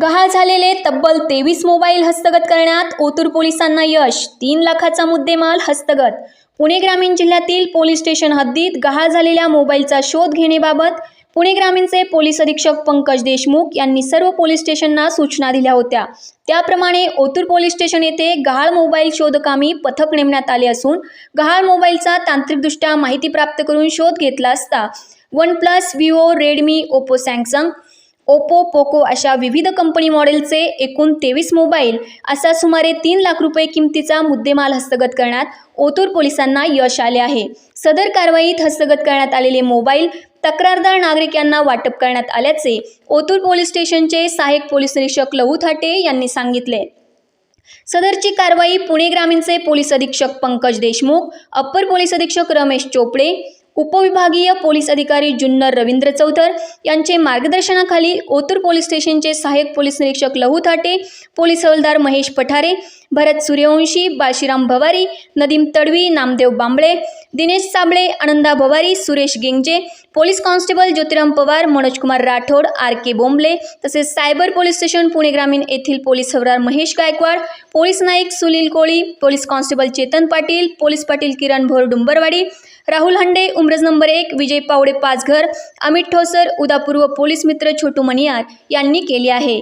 गहाळ झालेले तब्बल तेवीस मोबाईल हस्तगत करण्यात ओतूर पोलिसांना यश तीन लाखाचा मुद्देमाल हस्तगत. पुणे ग्रामीण जिल्ह्यातील पोलीस स्टेशन हद्दीत गहाळ झालेल्या मोबाईलचा शोध घेण्याबाबत पुणे ग्रामीणचे पोलीस अधीक्षक पंकज देशमुख यांनी सर्व पोलीस स्टेशनना सूचना दिल्या होत्या. त्याप्रमाणे ओतूर पोलीस स्टेशन येथे गहाळ मोबाईल शोधकामी पथक नेमण्यात आले असून गहाळ मोबाईलचा तांत्रिकदृष्ट्या माहिती प्राप्त करून शोध घेतला असता. OnePlus Vivo Redmi Oppo Samsung Oppo Poco अशा विविध कंपनी मॉडेलचे एकूण तेवीस मोबाईल असा सुमारे तीन लाख रुपये किमतीचा मुद्देमाल हस्तगत करण्यात ओतूर पोलिसांना यश आले आहे. सदर कारवाईत हस्तगत करण्यात आलेले मोबाईल तक्रारदार नागरिक यांना वाटप करण्यात आल्याचे ओतूर पोलीस स्टेशनचे सहाय्यक पोलीस निरीक्षक लहू थाटे यांनी सांगितले. सदरची कारवाई पुणे ग्रामीणचे पोलीस अधीक्षक पंकज देशमुख अप्पर पोलीस अधीक्षक रमेश चोपडे उपविभागीय पोलीस अधिकारी जुन्नर रवींद्र चौधर यांचे मार्गदर्शनाखाली ओतूर पोलीस स्टेशनचे सहाय्यक पोलीस निरीक्षक लहू थाटे पोलीस हवालदार Mahesh Pathare Bharat Suryavanshi Balshiram Bhavari Nadeem Tadvi Namdev Bamble Dinesh Sable Ananda Bhavari Suresh Gengje police constable Jyotiram Pawar Manojkumar Rathod R K Bomble तसेच सायबर पोलीस स्टेशन पुणे ग्रामीण येथील police हवरार Mahesh Gaikwad police Naik Sunil Koli police constable Chetan Patil police Patil Kiran Bhor Dumbarwadi Rahul Hande Umraj number एक विजय पावडे पाचघर अमित ठोसर उदापूर्व police मित्र छोटू मणियार यांनी केली आहे.